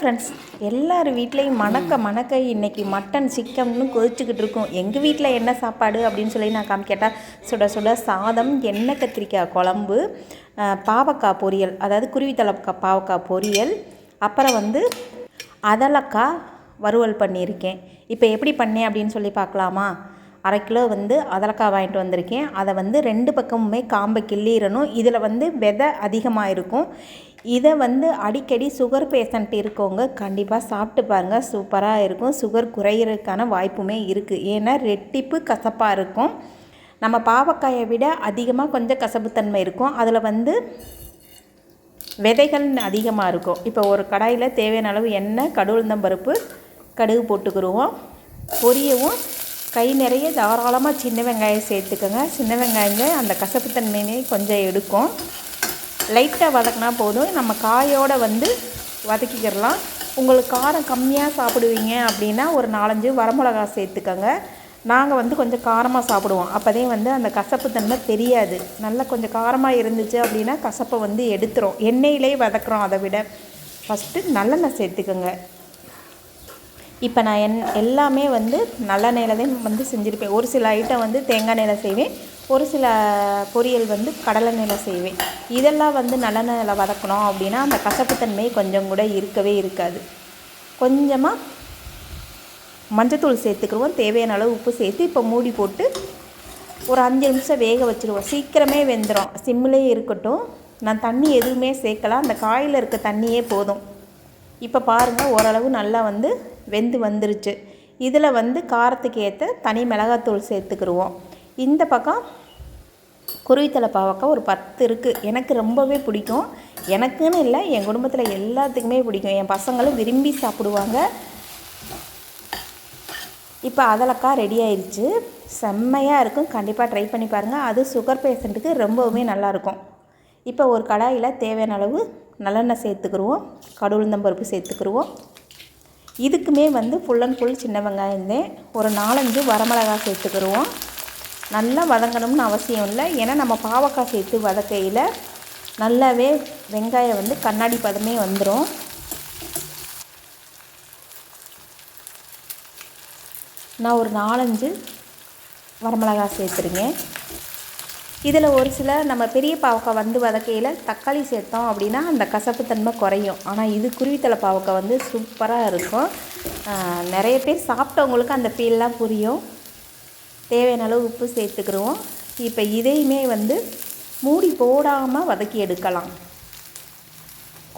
Friends எல்லார் வீட்லேயும் மணக்க மணக்க இன்றைக்கி மட்டன் சிக்கன்னு கொதிச்சுக்கிட்டு இருக்கும். எங்கள் வீட்டில் என்ன சாப்பாடு அப்படின்னு சொல்லி நான் காமி கேட்டால் சுட சுட சாதம் எண்ணெய் கத்திரிக்காய் குழம்பு பாவக்காய் பொரியல். அதாவது குருவித்தலக்காய் பாவக்காய் பொரியல். அப்புறம் வந்து அதலக்காய் வறுவல் பண்ணியிருக்கேன். இப்போ எப்படி பண்ணேன் அப்படின்னு சொல்லி பார்க்கலாமா? அரை கிலோ வந்து அதலக்காய் வாங்கிட்டு வந்திருக்கேன். அதை வந்து ரெண்டு பக்கமுமே காம்பை கிள்ளிடணும். இதில் வந்து விதை அதிகமாக இருக்கும். இதை வந்து அடிக்கடி சுகர் பேஷண்ட் இருக்கவங்க கண்டிப்பாக சாப்பிட்டு பாருங்கள் சூப்பராக இருக்கும். சுகர் குறையிறதுக்கான வாய்ப்புமே இருக்குது ஏன்னா ரெட்டிப்பு கசப்பாக இருக்கும். நம்ம பாவக்காயை விட அதிகமாக கொஞ்சம் கசப்புத்தன்மை இருக்கும். அதில் வந்து விதைகள் அதிகமாக இருக்கும். இப்போ ஒரு கடாயில் தேவையான அளவு எண்ணெய் கடுகுந்தம்பருப்பு கடுகு போட்டுக்கிடுவோம். பொரியவும் கை நிறைய தாராளமாக சின்ன வெங்காயம் சேர்த்துக்கோங்க. சின்ன வெங்காயங்க அந்த கசப்புத்தன்மையினே கொஞ்சம் எடுக்கும். லைட்டாக வதக்கினா போதும். நம்ம காயோடு வந்து வதக்கிக்கிறலாம். உங்களுக்கு காரம் கம்மியாக சாப்பிடுவீங்க அப்படின்னா ஒரு நாலஞ்சு வரமிளகா சேர்த்துக்கோங்க. நாங்கள் வந்து கொஞ்சம் காரமாக சாப்பிடுவோம். அப்போதே வந்து அந்த கசப்புத்தன்மை தெரியாது. நல்லா கொஞ்சம் காரமாக இருந்துச்சு அப்படின்னா கசப்பை வந்து எடுத்துரும். எண்ணெயிலே வதக்குறோம் அதை விட. ஃபஸ்ட்டு நல்லெண்ணெய் சேர்த்துக்கோங்க. இப்போ நான் என் எல்லாமே வந்து நல்லெண்ணெயில் தான் வந்து செஞ்சுருப்பேன். ஒரு சில ஐட்டம் வந்து தேங்காய் எண்ணெயில் செய்வேன். ஒரு சில பொரியல் வந்து கடலெண்ணெயில் செய்வேன். இதெல்லாம் வந்து நல்லெண்ணெயில் வதக்கணும் அப்படின்னா அந்த கசப்புத்தன்மை கொஞ்சம் கூட இருக்கவே இருக்காது. கொஞ்சமாக மஞ்சத்தூள் சேர்த்துக்கிடுவோம். தேவையான அளவு உப்பு சேர்த்து இப்போ மூடி போட்டு ஒரு அஞ்சு நிமிஷம் வேக வச்சுருவோம். சீக்கிரமே வெந்துடும் சிம்மிலே இருக்கட்டும். நான் தண்ணி எதுவுமே சேர்க்கல. அந்த காயில் இருக்க தண்ணியே போதும். இப்போ பாருங்கள் ஓரளவு நல்லா வந்து வெந்து வந்துருச்சு. இதில் வந்து காரத்துக்கு ஏற்ற தனி மிளகாத்தூள் சேர்த்துக்கிடுவோம். இந்த பக்கம் குருவித்தலை பாவக்காய் ஒரு பத்து இருக்குது எனக்கு ரொம்பவே பிடிக்கும். எனக்குன்னு இல்லை என் குடும்பத்தில் எல்லாத்துக்குமே பிடிக்கும். என் பசங்களும் விரும்பி சாப்பிடுவாங்க. இப்போ அதலக்காய் ரெடி ஆயிடுச்சு செம்மையாக இருக்கும். கண்டிப்பாக ட்ரை பண்ணி பாருங்கள் அது சுகர் பேஷண்ட்டுக்கு ரொம்பவுமே நல்லாயிருக்கும் இப்போ ஒரு கடாயில் தேவையான அளவு நல்லெண்ணெய் சேர்த்துக்கிடுவோம் கடுவுளுந்தம்பருப்பு சேர்த்துக்கிடுவோம் இதுக்குமே வந்து ஃபுல் அண்ட் ஃபுல் சின்ன வெங்காயம் இருந்தேன் ஒரு நாலஞ்சு வரமிளகாய் சேர்த்துக்கிடுவோம் நல்லா வதங்கணும்னு அவசியம் இல்லை. ஏன்னா நம்ம பாவக்காய் சேர்த்து வதக்கையில் நல்லாவே வெங்காயம் வந்து கண்ணாடி பதமே வந்துடும் நான் ஒரு நாலஞ்சு வரமிளகாய் சேர்த்துருங்க இதில் ஒரு சில நம்ம பெரிய பாவக்காய் வந்து வதக்கையில் தக்காளி சேர்த்தோம் அப்படின்னா அந்த கசப்புத்தன்மை குறையும். ஆனால் இது குருவித்தலை பாவக்காய் வந்து சூப்பராக இருக்கும். நிறைய பேர் சாப்பிட்டவங்களுக்கு அந்த ஃபீல்லாம் புரியும். தேவையான அளவு உப்பு சேர்த்துக்கிறோம். இப்போ இதையுமே வந்து மூடி போடாமல் வதக்கி எடுக்கலாம்.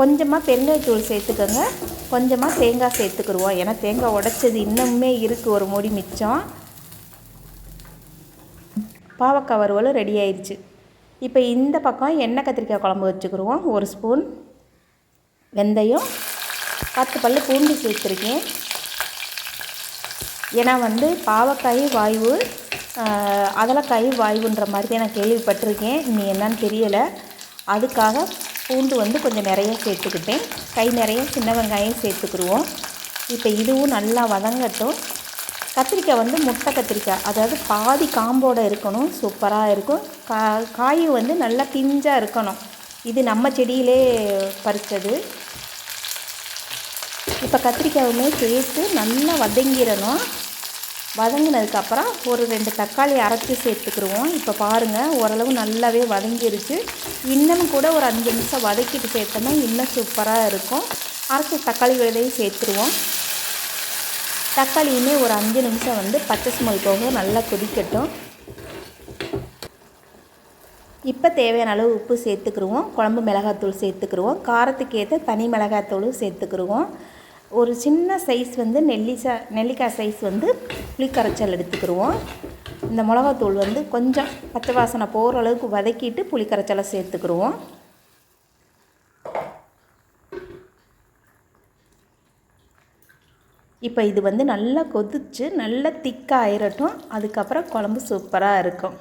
கொஞ்சமாக பெருங்காய்த்தூள் சேர்த்துக்கோங்க. கொஞ்சமாக தேங்காய் சேர்த்துக்கிடுவோம் ஏன்னா தேங்காய் உடச்சது இன்னமுமே இருக்குது ஒரு மூடி மிச்சம். பாவக்காய் வறுவலும் ரெடி ஆயிடுச்சு இப்போ இந்த பக்கம் எண்ணெய் கத்திரிக்காய் குழம்பு வச்சுக்கிடுவோம் ஒரு ஸ்பூன் வெந்தயம் பத்து பல்லு பூண்டு சேர்த்துருக்கேன். ஏன்னா வந்து பாவக்காய் வாய்வு அதலக்காய் வாய்வுன்ற மாதிரி தான் நான் கேள்விப்பட்டிருக்கேன். நீ என்னன்னு தெரியலை. அதுக்காக பூண்டு வந்து கொஞ்சம் நிறைய சேர்த்துக்கிட்டேன். கை நிறைய சின்ன வெங்காயம் சேர்த்துக்கிடுவோம் இப்போ இதுவும் நல்லா வதங்கட்டும். கத்திரிக்காய் வந்து முட்டை கத்திரிக்காய் அதாவது பாதி காம்போடு இருக்கணும் சூப்பராக இருக்கும். கா காய் வந்து நல்லா பிஞ்சாக இருக்கணும். இது நம்ம செடியிலே பறித்தது. இப்போ கத்திரிக்காயுமே சேர்த்து நல்லா வதங்கிடணும். வதங்கினதுக்கப்புறம் ஒரு ரெண்டு தக்காளி அரைச்சி சேர்த்துக்கிடுவோம் இப்போ பாருங்கள் ஓரளவு நல்லாவே வதங்கிருச்சு. இன்னும் கூட ஒரு அஞ்சு நிமிஷம் வதக்கிட்டு சேர்த்தோம்னா இன்னும் சூப்பராக இருக்கும். அரைச்ச தக்காளி விழுதையும் சேர்த்துருவோம். தக்காளியுமே ஒரு அஞ்சு நிமிஷம் வந்து பச்சை ஸ்மெல் போக நல்லா கொதிக்கட்டும். இப்போ தேவையான அளவு உப்பு சேர்த்துக்கிடுவோம் குழம்பு மிளகாத்தூள் சேர்த்துக்கிடுவோம் காரத்துக்கு ஏற்ற தனி மிளகாத்தூளும் சேர்த்துக்கிடுவோம் ஒரு சின்ன சைஸ் வந்து நெல்லிசா நெல்லிக்காய் சைஸ் வந்து புளிக்கரைச்சல் எடுத்துக்கிடுவோம் இந்த மிளகாத்தூள் வந்து கொஞ்சம் பச்சை வாசனை போகிற அளவுக்கு வதக்கிட்டு புளிக்கரைச்சலை சேர்த்துக்கிடுவோம் இப்போ இது வந்து நல்லா கொதிச்சு நல்லா திக்காக ஆயிரட்டும். அதுக்கப்புறம் குழம்பு சூப்பராக இருக்கும்.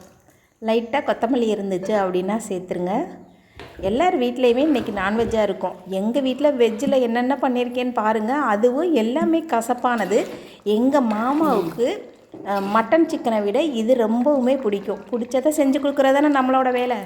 லைட்டாக கொத்தமல்லி இருந்துச்சு அப்படின்னா சேர்த்துருங்க. எல்லார் வீட்லேயுமே இன்றைக்கி நான்வெஜ்ஜாக இருக்கும். எங்கள் வீட்டில் வெஜ்ஜில் என்னென்ன பண்ணியிருக்கேன்னு பாருங்கள் அதுவும் எல்லாமே கசப்பானது. எங்கள் மாமாவுக்கு மட்டன் சிக்கனை விட இது ரொம்பவுமே பிடிக்கும். பிடிச்சதை செஞ்சு கொடுக்குறதானே நம்மளோட வேலை?